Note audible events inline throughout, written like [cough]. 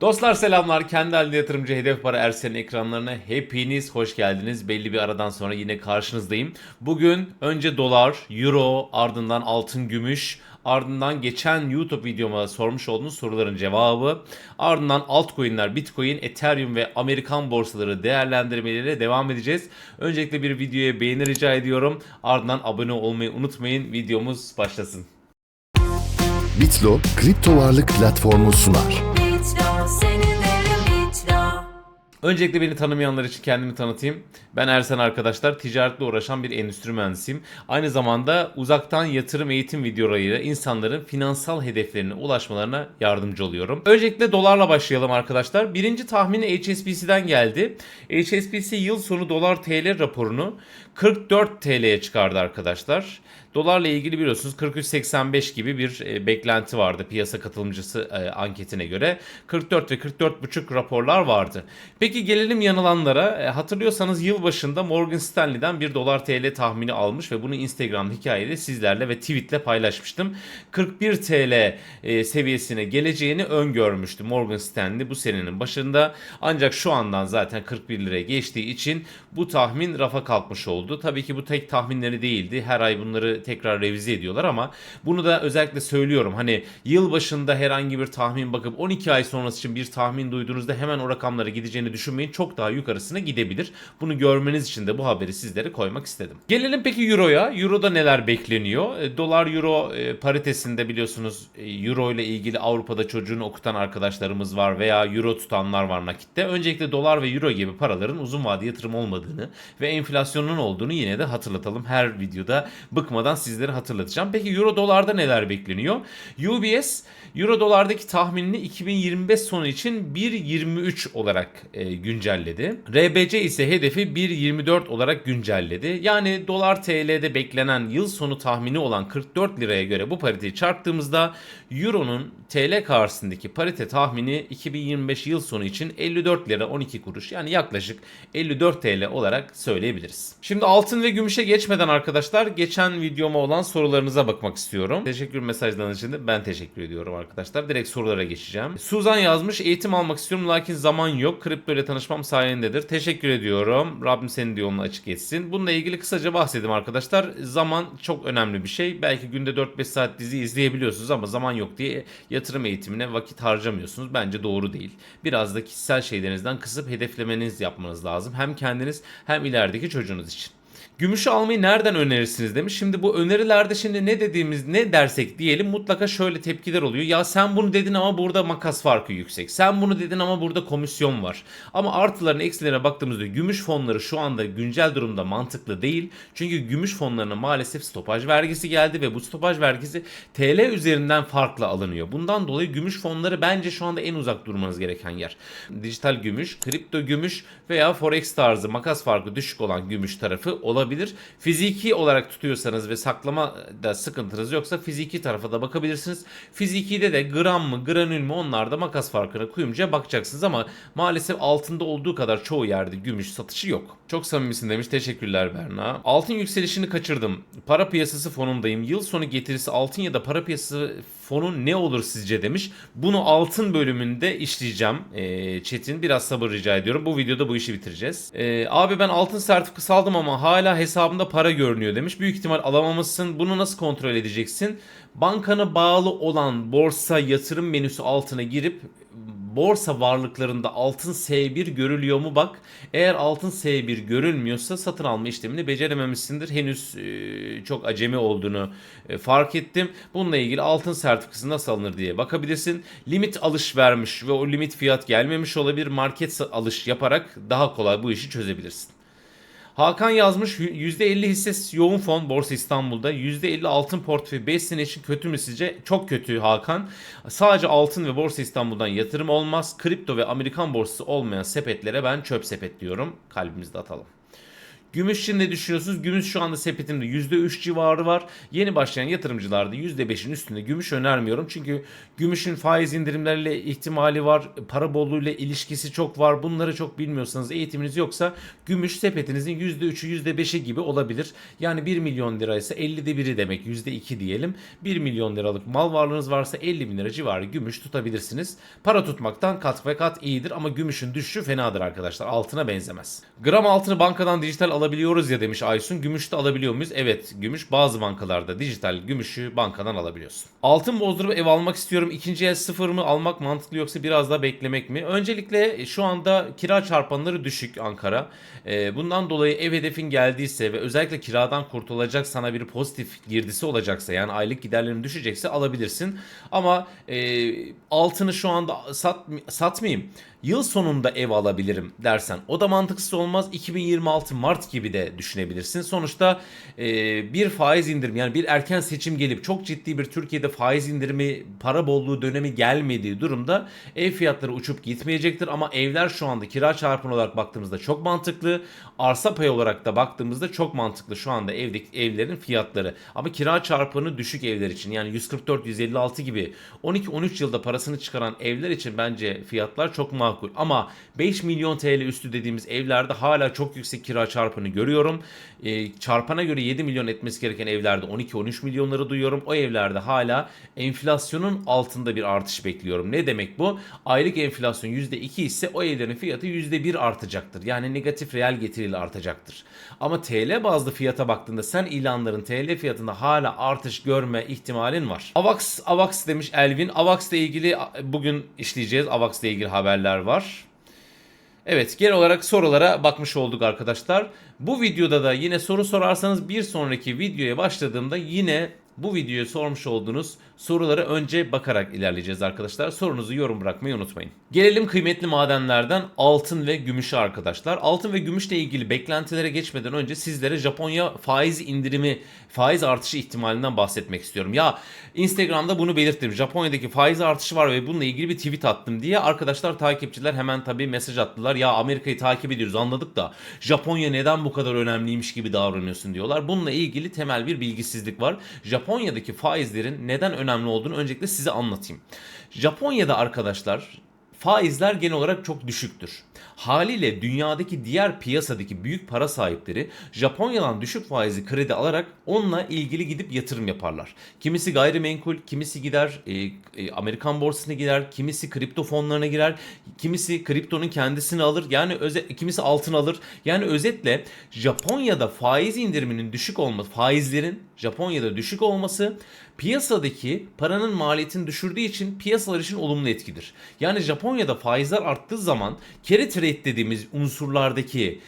Dostlar selamlar. Kendi halinde yatırımcı Hedef Para Ersen'in ekranlarına hepiniz hoş geldiniz. Belli bir aradan sonra yine karşınızdayım. Bugün önce dolar, euro, ardından altın, gümüş, ardından geçen YouTube videoma sormuş olduğunuz soruların cevabı, ardından altcoin'ler, bitcoin, ethereum ve Amerikan borsaları değerlendirmeleriyle devam edeceğiz. Öncelikle bir videoya beğeni rica ediyorum. Ardından abone olmayı unutmayın. Videomuz başlasın. Bitlo kripto varlık platformu sunar. Öncelikle beni tanımayanlar için kendimi tanıtayım. Ben Ersen arkadaşlar. Ticaretle uğraşan bir endüstri mühendisiyim. Aynı zamanda uzaktan yatırım eğitim videolarıyla insanların finansal hedeflerine ulaşmalarına yardımcı oluyorum. Öncelikle dolarla başlayalım arkadaşlar. Birinci tahmini HSBC'den geldi. HSBC yıl sonu dolar TL raporunu 44 TL'ye çıkardı arkadaşlar. Dolarla ilgili biliyorsunuz 43.85 gibi bir e, beklenti vardı piyasa katılımcısı e, anketine göre. 44 ve 44.5 raporlar vardı. Peki gelelim yanılanlara. E, hatırlıyorsanız yılbaşında Morgan Stanley'den 1 dolar TL tahmini almış ve bunu Instagram hikayede sizlerle ve tweetle paylaşmıştım. 41 TL seviyesine geleceğini öngörmüştü Morgan Stanley bu senenin başında. Ancak şu andan zaten 41 liraya geçtiği için bu tahmin rafa kalkmış oldu. Tabii ki bu tek tahminleri değildi. Her ay bunları tekrar revize ediyorlar ama bunu da özellikle söylüyorum. Hani yıl başında herhangi bir tahmin bakıp 12 ay sonrası için bir tahmin duyduğunuzda hemen o rakamlara gideceğini düşünmeyin. Çok daha yukarısına gidebilir. Bunu görmeniz için de bu haberi sizlere koymak istedim. Gelelim peki Euro'ya. Euro'da neler bekleniyor? E, Dolar Euro e, paritesinde biliyorsunuz e, Euro ile ilgili Avrupa'da çocuğunu okutan arkadaşlarımız var veya Euro tutanlar var nakitte. Öncelikle dolar ve Euro gibi paraların uzun vade yatırım olmadığını ve enflasyonun olduğunu yine de hatırlatalım. Her videoda bıkmadan sizlere hatırlatacağım. Peki Euro dolarda neler bekleniyor? UBS Euro dolardaki tahminini 2025 sonu için 1.23 olarak e, güncelledi. RBC ise hedefi 1.24 olarak güncelledi. Yani dolar TL'de beklenen yıl sonu tahmini olan 44 liraya göre bu pariteyi çarptığımızda Euro'nun TL karşısındaki parite tahmini 2025 yıl sonu için 54 lira 12 kuruş yani yaklaşık 54 TL olarak söyleyebiliriz. Şimdi altın ve gümüşe geçmeden arkadaşlar geçen videoma olan sorularınıza bakmak istiyorum. Teşekkür mesajlarınız için de ben teşekkür ediyorum arkadaşlar. Direkt sorulara geçeceğim. Suzan yazmış eğitim almak istiyorum lakin zaman yok. Kripto ile tanışmam sayendedir. Teşekkür ediyorum. Rabbim senin de yolunu açık etsin. Bununla ilgili kısaca bahsedeyim arkadaşlar. Zaman çok önemli bir şey. Belki günde 4-5 saat dizi izleyebiliyorsunuz ama zaman yok diye yatırım eğitimine vakit harcamıyorsunuz. Bence doğru değil. Biraz da kişisel şeylerinizden kısıp hedeflemeniz yapmanız lazım. Hem kendiniz hem ilerideki çocuğunuz için. Gümüşü almayı nereden önerirsiniz demiş. Şimdi bu önerilerde şimdi ne dediğimiz ne dersek diyelim mutlaka şöyle tepkiler oluyor. Ya sen bunu dedin ama burada makas farkı yüksek. Sen bunu dedin ama burada komisyon var. Ama artılarına eksilerine baktığımızda gümüş fonları şu anda güncel durumda mantıklı değil. Çünkü gümüş fonlarına maalesef stopaj vergisi geldi ve bu stopaj vergisi TL üzerinden farklı alınıyor. Bundan dolayı gümüş fonları bence şu anda en uzak durmanız gereken yer. Dijital gümüş, kripto gümüş veya forex tarzı makas farkı düşük olan gümüş tarafı olabilir. Fiziki olarak tutuyorsanız ve saklama da sıkıntınız yoksa fiziki tarafa da bakabilirsiniz. Fizikide de gram mı granül mü onlarda makas farkına kuyumcuya bakacaksınız ama maalesef altında olduğu kadar çoğu yerde gümüş satışı yok. Çok samimisin demiş. Teşekkürler Berna. Altın yükselişini kaçırdım. Para piyasası fonundayım. Yıl sonu getirisi altın ya da para piyasası fonu ne olur sizce demiş. Bunu altın bölümünde işleyeceğim. Ee, Çetin biraz sabır rica ediyorum. Bu videoda bu işi bitireceğiz. Ee, abi ben altın sertifikası aldım ama hala hesabımda para görünüyor demiş. Büyük ihtimal alamamışsın. Bunu nasıl kontrol edeceksin? Bankana bağlı olan borsa yatırım menüsü altına girip borsa varlıklarında altın S1 görülüyor mu bak. Eğer altın S1 görülmüyorsa satın alma işlemini becerememişsindir. Henüz e, çok acemi olduğunu e, fark ettim. Bununla ilgili altın sertifikası nasıl alınır diye bakabilirsin. Limit alış vermiş ve o limit fiyat gelmemiş olabilir. Market alış yaparak daha kolay bu işi çözebilirsin. Hakan yazmış %50 hisse yoğun fon Borsa İstanbul'da %50 altın portföy 5 sene için kötü mü sizce? Çok kötü Hakan. Sadece altın ve Borsa İstanbul'dan yatırım olmaz. Kripto ve Amerikan borsası olmayan sepetlere ben çöp sepet diyorum. Kalbimizde atalım. Gümüş için ne düşünüyorsunuz? Gümüş şu anda sepetimde %3 civarı var. Yeni başlayan yatırımcılarda %5'in üstünde gümüş önermiyorum. Çünkü gümüşün faiz indirimleriyle ihtimali var. Para bolluğuyla ilişkisi çok var. Bunları çok bilmiyorsanız eğitiminiz yoksa gümüş sepetinizin %3'ü %5'i gibi olabilir. Yani 1 milyon liraysa 50'de biri demek %2 diyelim. 1 milyon liralık mal varlığınız varsa 50 bin lira civarı gümüş tutabilirsiniz. Para tutmaktan kat ve kat iyidir ama gümüşün düşüşü fenadır arkadaşlar. Altına benzemez. Gram altını bankadan dijital alabiliyoruz ya demiş Aysun. Gümüş de alabiliyor muyuz? Evet gümüş bazı bankalarda dijital gümüşü bankadan alabiliyorsun. Altın bozdurup ev almak istiyorum. İkinci el sıfır mı almak mantıklı yoksa biraz daha beklemek mi? Öncelikle şu anda kira çarpanları düşük Ankara. Ee, bundan dolayı ev hedefin geldiyse ve özellikle kiradan kurtulacak sana bir pozitif girdisi olacaksa yani aylık giderlerin düşecekse alabilirsin. Ama e, altını şu anda sat, satmayayım. Yıl sonunda ev alabilirim dersen o da mantıksız olmaz. 2026 Mart gibi de düşünebilirsin. Sonuçta e, bir faiz indirim yani bir erken seçim gelip çok ciddi bir Türkiye'de faiz indirimi para bolluğu dönemi gelmediği durumda ev fiyatları uçup gitmeyecektir. Ama evler şu anda kira çarpımı olarak baktığımızda çok mantıklı. Arsa pay olarak da baktığımızda çok mantıklı şu anda evdeki evlerin fiyatları. Ama kira çarpanı düşük evler için yani 144-156 gibi 12-13 yılda parasını çıkaran evler için bence fiyatlar çok makul. Ama 5 milyon TL üstü dediğimiz evlerde hala çok yüksek kira çarpanı görüyorum. Ee, çarpana göre 7 milyon etmesi gereken evlerde 12-13 milyonları duyuyorum. O evlerde hala enflasyonun altında bir artış bekliyorum. Ne demek bu? Aylık enflasyon %2 ise o evlerin fiyatı %1 artacaktır. Yani negatif reel getiriyle artacaktır. Ama TL bazlı fiyata baktığında sen ilanların TL fiyatında hala artış görme ihtimalin var. Avax, Avax demiş Elvin. Avax ile ilgili bugün işleyeceğiz. Avax ile ilgili haberler var. Evet genel olarak sorulara bakmış olduk arkadaşlar. Bu videoda da yine soru sorarsanız bir sonraki videoya başladığımda yine bu videoya sormuş olduğunuz sorulara önce bakarak ilerleyeceğiz arkadaşlar. Sorunuzu yorum bırakmayı unutmayın. Gelelim kıymetli madenlerden altın ve gümüşe arkadaşlar. Altın ve gümüşle ilgili beklentilere geçmeden önce sizlere Japonya faiz indirimi, faiz artışı ihtimalinden bahsetmek istiyorum. Ya Instagram'da bunu belirttim. Japonya'daki faiz artışı var ve bununla ilgili bir tweet attım diye arkadaşlar takipçiler hemen tabii mesaj attılar. Ya Amerika'yı takip ediyoruz anladık da Japonya neden bu kadar önemliymiş gibi davranıyorsun diyorlar. Bununla ilgili temel bir bilgisizlik var. Japonya'daki faizlerin neden önemli olduğunu öncelikle size anlatayım. Japonya'da arkadaşlar faizler genel olarak çok düşüktür. Haliyle dünyadaki diğer piyasadaki büyük para sahipleri Japonya'dan düşük faizli kredi alarak onunla ilgili gidip yatırım yaparlar. Kimisi gayrimenkul, kimisi gider e, e, Amerikan borsasına girer, kimisi kripto fonlarına girer, kimisi kriptonun kendisini alır. Yani öze, kimisi altın alır. Yani özetle Japonya'da faiz indiriminin düşük olması, faizlerin Japonya'da düşük olması piyasadaki paranın maliyetini düşürdüğü için piyasalar için olumlu etkidir. Yani Japonya'da faizler arttığı zaman carry trade dediğimiz unsurlardaki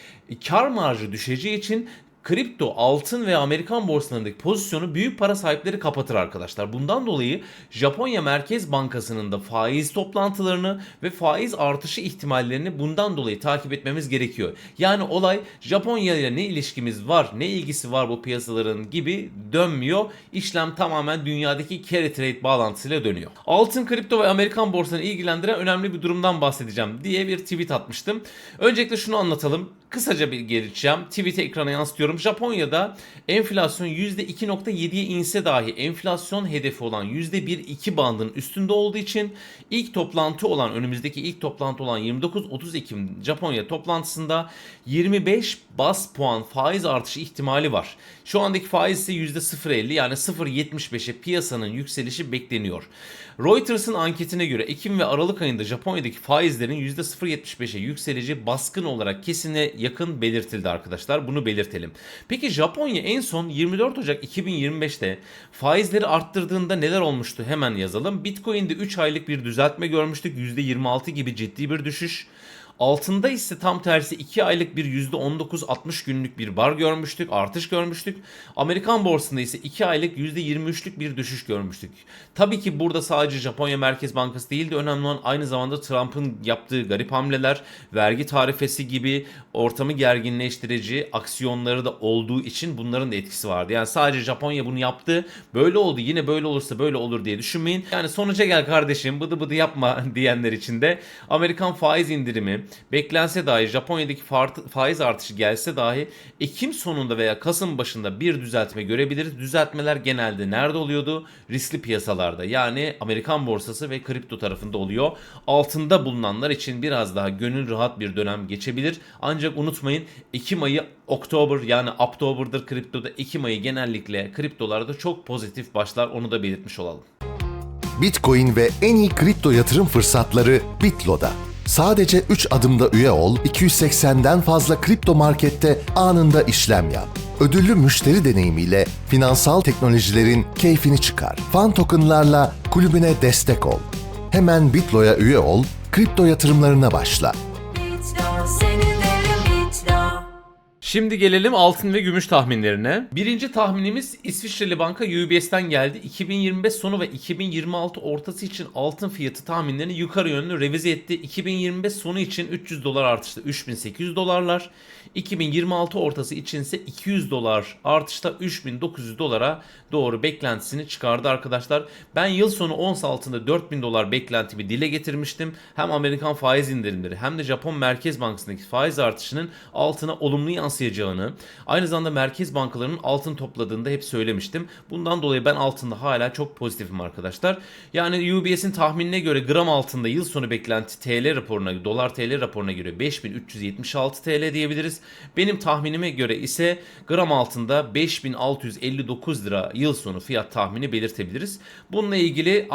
kar marjı düşeceği için kripto, altın ve Amerikan borsalarındaki pozisyonu büyük para sahipleri kapatır arkadaşlar. Bundan dolayı Japonya Merkez Bankası'nın da faiz toplantılarını ve faiz artışı ihtimallerini bundan dolayı takip etmemiz gerekiyor. Yani olay Japonya ile ne ilişkimiz var, ne ilgisi var bu piyasaların gibi dönmüyor. İşlem tamamen dünyadaki carry trade bağlantısıyla dönüyor. Altın, kripto ve Amerikan borsalarını ilgilendiren önemli bir durumdan bahsedeceğim diye bir tweet atmıştım. Öncelikle şunu anlatalım. Kısaca bir geçeceğim. Tweet'e ekrana yansıtıyorum. Japonya'da enflasyon %2.7'ye inse dahi enflasyon hedefi olan %1-2 bandının üstünde olduğu için ilk toplantı olan önümüzdeki ilk toplantı olan 29-30 Ekim Japonya toplantısında 25 bas puan faiz artışı ihtimali var. Şu andaki faiz ise %0.50 yani 0.75'e piyasanın yükselişi bekleniyor. Reuters'ın anketine göre Ekim ve Aralık ayında Japonya'daki faizlerin %0.75'e yükseleceği baskın olarak kesine yakın belirtildi arkadaşlar. Bunu belirtelim. Peki Japonya en son 24 Ocak 2025'te faizleri arttırdığında neler olmuştu? Hemen yazalım. Bitcoin'de 3 aylık bir düzeltme görmüştük. %26 gibi ciddi bir düşüş. Altında ise tam tersi 2 aylık bir %19-60 günlük bir bar görmüştük, artış görmüştük. Amerikan borsasında ise 2 aylık %23'lük bir düşüş görmüştük. Tabii ki burada sadece Japonya Merkez Bankası değil de önemli olan aynı zamanda Trump'ın yaptığı garip hamleler, vergi tarifesi gibi ortamı gerginleştirici aksiyonları da olduğu için bunların da etkisi vardı. Yani sadece Japonya bunu yaptı, böyle oldu yine böyle olursa böyle olur diye düşünmeyin. Yani sonuca gel kardeşim bıdı bıdı yapma [laughs] diyenler için de Amerikan faiz indirimi beklense dahi Japonya'daki faiz artışı gelse dahi Ekim sonunda veya Kasım başında bir düzeltme görebiliriz. Düzeltmeler genelde nerede oluyordu? Riskli piyasalarda yani Amerikan borsası ve kripto tarafında oluyor. Altında bulunanlar için biraz daha gönül rahat bir dönem geçebilir. Ancak unutmayın Ekim ayı Oktober yani Oktober'dır kriptoda Ekim ayı genellikle kriptolarda çok pozitif başlar onu da belirtmiş olalım. Bitcoin ve en iyi kripto yatırım fırsatları Bitlo'da. Sadece 3 adımda üye ol, 280'den fazla kripto markette anında işlem yap. Ödüllü müşteri deneyimiyle finansal teknolojilerin keyfini çıkar. Fan tokenlarla kulübüne destek ol. Hemen Bitlo'ya üye ol, kripto yatırımlarına başla. Şimdi gelelim altın ve gümüş tahminlerine. Birinci tahminimiz İsviçreli banka UBS'ten geldi. 2025 sonu ve 2026 ortası için altın fiyatı tahminlerini yukarı yönlü revize etti. 2025 sonu için 300 dolar artışta 3800 dolarlar. 2026 ortası için ise 200 dolar artışta 3900 dolara doğru beklentisini çıkardı arkadaşlar. Ben yıl sonu ons altında 4000 dolar beklentimi dile getirmiştim. Hem Amerikan faiz indirimleri hem de Japon Merkez Bankası'ndaki faiz artışının altına olumlu yansıyacağını, aynı zamanda merkez bankalarının altın topladığını da hep söylemiştim. Bundan dolayı ben altında hala çok pozitifim arkadaşlar. Yani UBS'in tahminine göre gram altında yıl sonu beklenti TL raporuna, dolar TL raporuna göre 5376 TL diyebiliriz. Benim tahminime göre ise gram altında 5659 lira yıl sonu fiyat tahmini belirtebiliriz. Bununla ilgili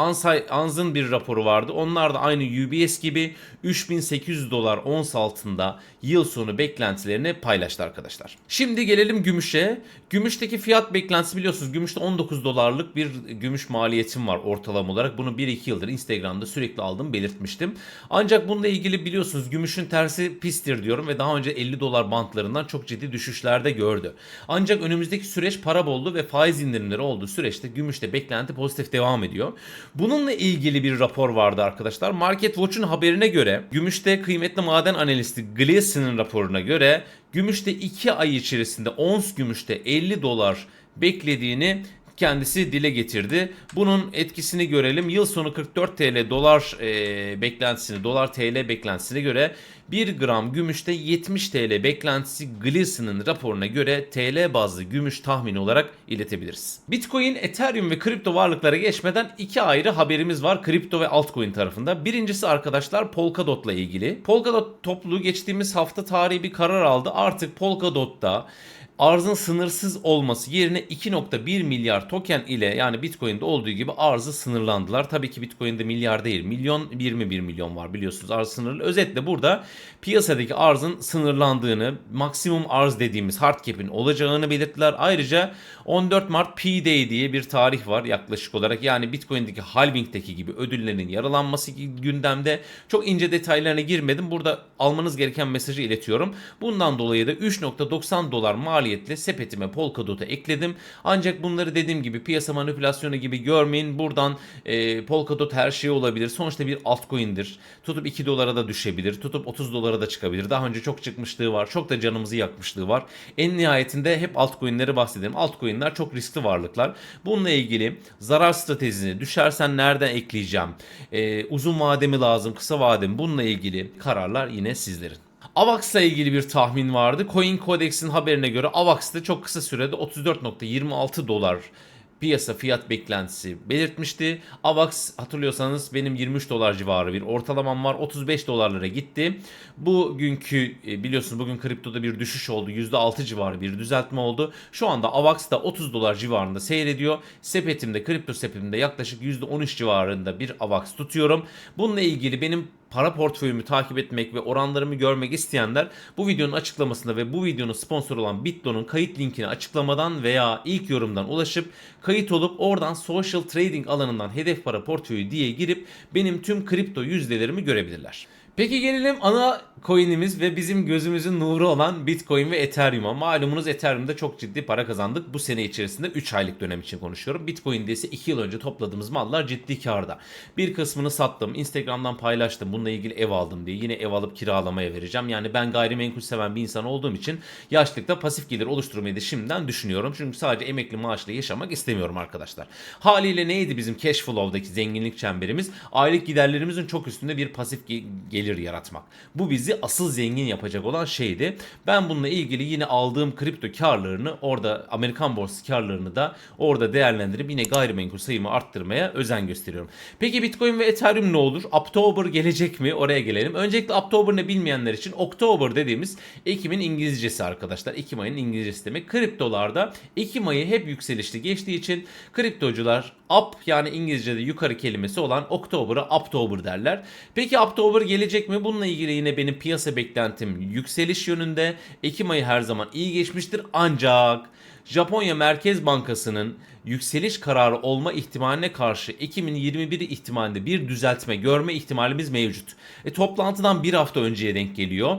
Anz'ın bir raporu vardı. Onlar da aynı UBS gibi 3800 dolar ons altında yıl sonu beklentilerini paylaştı arkadaşlar. Şimdi gelelim gümüşe. Gümüşteki fiyat beklentisi biliyorsunuz gümüşte 19 dolarlık bir gümüş maliyetim var ortalama olarak. Bunu 1-2 yıldır Instagram'da sürekli aldım belirtmiştim. Ancak bununla ilgili biliyorsunuz gümüşün tersi pistir diyorum ve daha önce 50 dolar bantlarından çok ciddi düşüşlerde gördü. Ancak önümüzdeki süreç para bollu ve faiz indirimleri olduğu süreçte gümüşte beklenti pozitif devam ediyor. Bununla ilgili bir rapor vardı arkadaşlar. Market Watch'un haberine göre gümüşte kıymetli maden analisti Gleason'ın raporuna göre gümüşte 2 ay içerisinde ons gümüşte 50 dolar beklediğini kendisi dile getirdi. Bunun etkisini görelim. Yıl sonu 44 TL dolar e, beklentisini, dolar TL beklentisine göre 1 gram gümüşte 70 TL beklentisi Gleason'ın raporuna göre TL bazlı gümüş tahmini olarak iletebiliriz. Bitcoin, Ethereum ve kripto varlıklara geçmeden iki ayrı haberimiz var kripto ve altcoin tarafında. Birincisi arkadaşlar Polkadot'la ilgili. Polkadot topluluğu geçtiğimiz hafta tarihi bir karar aldı. Artık Polkadot'ta arzın sınırsız olması yerine 2.1 milyar token ile yani Bitcoin'de olduğu gibi arzı sınırlandılar. Tabii ki Bitcoin'de milyar değil milyon 21 milyon var biliyorsunuz arz sınırlı. Özetle burada piyasadaki arzın sınırlandığını maksimum arz dediğimiz hard cap'in olacağını belirttiler. Ayrıca 14 Mart P-Day diye bir tarih var yaklaşık olarak. Yani Bitcoin'deki halving'deki gibi ödüllerin yaralanması gündemde. Çok ince detaylarına girmedim. Burada almanız gereken mesajı iletiyorum. Bundan dolayı da 3.90 dolar maliyetle sepetime Polkadot'a ekledim. Ancak bunları dediğim gibi piyasa manipülasyonu gibi görmeyin. Buradan e, Polkadot her şey olabilir. Sonuçta bir altcoin'dir. Tutup 2 dolara da düşebilir. Tutup 30 dolara da çıkabilir. Daha önce çok çıkmışlığı var. Çok da canımızı yakmışlığı var. En nihayetinde hep altcoin'leri bahsedelim. Altcoin'ler çok riskli varlıklar. Bununla ilgili zarar stratejisini düşersen nereden ekleyeceğim? E, uzun vademi lazım, kısa vademi bununla ilgili kararlar yine sizlerin. AVAX'la ilgili bir tahmin vardı. Coin Codex'in haberine göre AVAX'ta çok kısa sürede 34.26 dolar piyasa fiyat beklentisi belirtmişti. AVAX hatırlıyorsanız benim 23 dolar civarı bir ortalamam var. 35 dolarlara gitti. Bugünkü e, biliyorsunuz bugün kriptoda bir düşüş oldu. %6 civarı bir düzeltme oldu. Şu anda AVAX da 30 dolar civarında seyrediyor. Sepetimde kripto sepetimde yaklaşık %13 civarında bir AVAX tutuyorum. Bununla ilgili benim para portföyümü takip etmek ve oranlarımı görmek isteyenler bu videonun açıklamasında ve bu videonun sponsoru olan Bitlo'nun kayıt linkini açıklamadan veya ilk yorumdan ulaşıp kayıt olup oradan social trading alanından hedef para portföyü diye girip benim tüm kripto yüzdelerimi görebilirler. Peki gelelim ana coin'imiz ve bizim gözümüzün nuru olan Bitcoin ve Ethereum'a. Malumunuz Ethereum'da çok ciddi para kazandık. Bu sene içerisinde 3 aylık dönem için konuşuyorum. Bitcoin'de ise 2 yıl önce topladığımız mallar ciddi karda. Bir kısmını sattım. Instagram'dan paylaştım. Bununla ilgili ev aldım diye. Yine ev alıp kiralamaya vereceğim. Yani ben gayrimenkul seven bir insan olduğum için yaşlıkta pasif gelir oluşturmayı da şimdiden düşünüyorum. Çünkü sadece emekli maaşla yaşamak istemiyorum arkadaşlar. Haliyle neydi bizim cash flow'daki zenginlik çemberimiz? Aylık giderlerimizin çok üstünde bir pasif ge- gelir gelir yaratmak. Bu bizi asıl zengin yapacak olan şeydi. Ben bununla ilgili yine aldığım kripto karlarını orada Amerikan borsası karlarını da orada değerlendirip yine gayrimenkul sayımı arttırmaya özen gösteriyorum. Peki Bitcoin ve Ethereum ne olur? October gelecek mi? Oraya gelelim. Öncelikle October ne bilmeyenler için October dediğimiz Ekim'in İngilizcesi arkadaşlar. Ekim ayının İngilizcesi demek. Kriptolarda Ekim ayı hep yükselişli geçtiği için kriptocular up yani İngilizce'de yukarı kelimesi olan October'a October derler. Peki October gelecek mi? Bununla ilgili yine benim piyasa beklentim yükseliş yönünde. Ekim ayı her zaman iyi geçmiştir ancak Japonya Merkez Bankası'nın yükseliş kararı olma ihtimaline karşı Ekim'in 21'i ihtimalinde bir düzeltme görme ihtimalimiz mevcut. E, toplantıdan bir hafta önceye denk geliyor.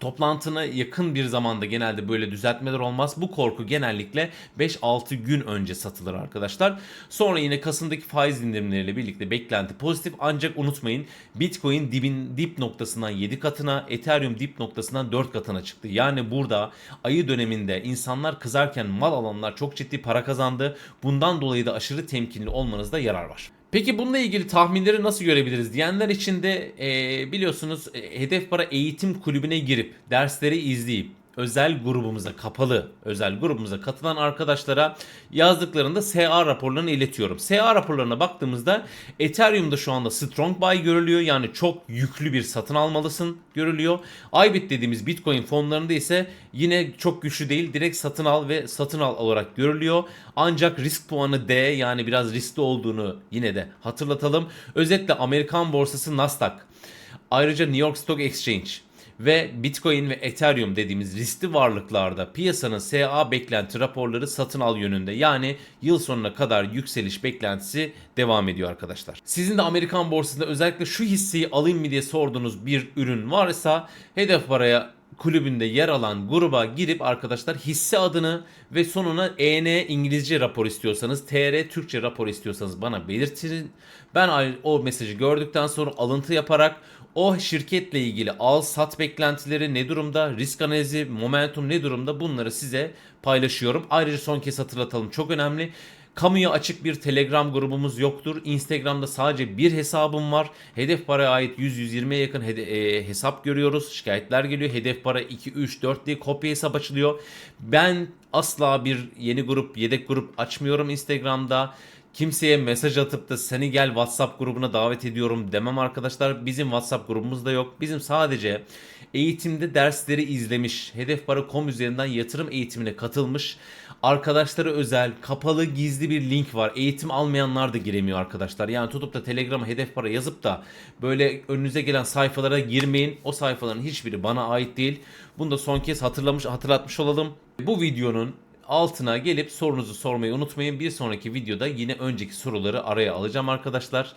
Toplantına yakın bir zamanda genelde böyle düzeltmeler olmaz. Bu korku genellikle 5-6 gün önce satılır arkadaşlar. Sonra yine Kasım'daki faiz indirimleriyle birlikte beklenti pozitif ancak unutmayın Bitcoin dibin dip noktasından 7 katına, Ethereum dip noktasından 4 katına çıktı. Yani burada ayı döneminde insanlar kızarken mal alanlar çok ciddi para kazandı. Bundan dolayı da aşırı temkinli olmanızda yarar var. Peki bununla ilgili tahminleri nasıl görebiliriz? Diyenler için de e, biliyorsunuz e, Hedef Para Eğitim Kulübü'ne girip dersleri izleyip özel grubumuza kapalı özel grubumuza katılan arkadaşlara yazdıklarında SA raporlarını iletiyorum. SA raporlarına baktığımızda Ethereum'da şu anda strong buy görülüyor. Yani çok yüklü bir satın almalısın görülüyor. Ibit dediğimiz Bitcoin fonlarında ise yine çok güçlü değil. Direkt satın al ve satın al olarak görülüyor. Ancak risk puanı D yani biraz riskli olduğunu yine de hatırlatalım. Özetle Amerikan borsası Nasdaq Ayrıca New York Stock Exchange ve Bitcoin ve Ethereum dediğimiz riskli varlıklarda piyasanın SA beklenti raporları satın al yönünde. Yani yıl sonuna kadar yükseliş beklentisi devam ediyor arkadaşlar. Sizin de Amerikan borsasında özellikle şu hisseyi alayım mı diye sorduğunuz bir ürün varsa hedef paraya kulübünde yer alan gruba girip arkadaşlar hisse adını ve sonuna EN İngilizce rapor istiyorsanız, TR Türkçe rapor istiyorsanız bana belirtin. Ben o mesajı gördükten sonra alıntı yaparak o şirketle ilgili al sat beklentileri ne durumda, risk analizi, momentum ne durumda bunları size paylaşıyorum. Ayrıca son kez hatırlatalım çok önemli. Kamuya açık bir Telegram grubumuz yoktur. Instagram'da sadece bir hesabım var. Hedef paraya ait 100-120'ye yakın e, hesap görüyoruz. Şikayetler geliyor. Hedef para 2, 3, 4 diye kopya hesap açılıyor. Ben asla bir yeni grup, yedek grup açmıyorum Instagram'da. Kimseye mesaj atıp da seni gel WhatsApp grubuna davet ediyorum demem arkadaşlar. Bizim WhatsApp grubumuz da yok. Bizim sadece eğitimde dersleri izlemiş, hedefpara.com üzerinden yatırım eğitimine katılmış arkadaşlara özel kapalı gizli bir link var. Eğitim almayanlar da giremiyor arkadaşlar. Yani tutup da Telegram'a hedef para yazıp da böyle önünüze gelen sayfalara girmeyin. O sayfaların hiçbiri bana ait değil. Bunu da son kez hatırlamış hatırlatmış olalım. Bu videonun altına gelip sorunuzu sormayı unutmayın. Bir sonraki videoda yine önceki soruları araya alacağım arkadaşlar.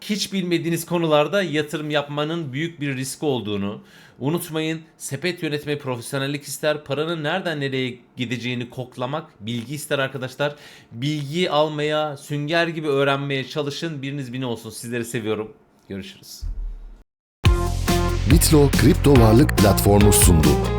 Hiç bilmediğiniz konularda yatırım yapmanın büyük bir riski olduğunu unutmayın. Sepet yönetmeyi profesyonellik ister. Paranın nereden nereye gideceğini koklamak bilgi ister arkadaşlar. Bilgi almaya, sünger gibi öğrenmeye çalışın. Biriniz bini olsun. Sizleri seviyorum. Görüşürüz. Bitlo kripto varlık platformu sundu.